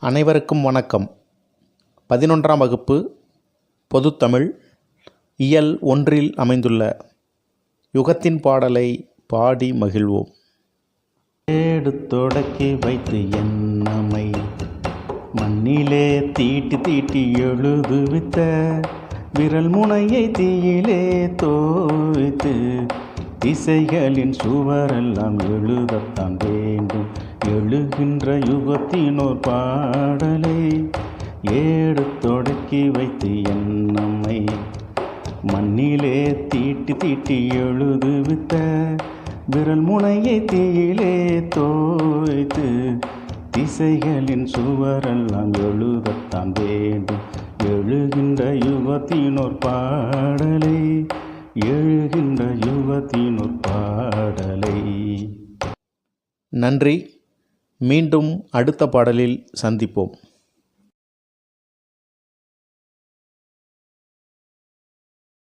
அனைவருக்கும் வணக்கம். பதினொன்றாம் வகுப்பு பொதுத்தமிழ் இயல் ஒன்றில் அமைந்துள்ள யுகத்தின் பாடலை பாடி மகிழ்வோம். ஏடு தொடக்கி வைத்து என்னமை மண்ணிலே தீட்டி தீட்டி எழுதுவித்த விரல் முனையை தீயிலே தோய்த்து இசைகளின் சுவரெல்லாம் எழுதத்தான் வேண்டும். எழுகின்ற யுகத்தினோர் பாடலை ஏடு தொடக்கி வைத்து என்னம்மை மண்ணிலே தீட்டி தீட்டி எழுதுவித்த விரல் முனையை தீயிலே தோய்த்து திசைகளின் சுவரெல்லாம் எழுதத்தான் வேண்டும். எழுகின்ற யுவத்தினோர் பாடலை எழுகின்ற யுவத்தினோர் பாடலை நன்றி. மீண்டும் அடுத்த பாடலில் சந்திப்போம்.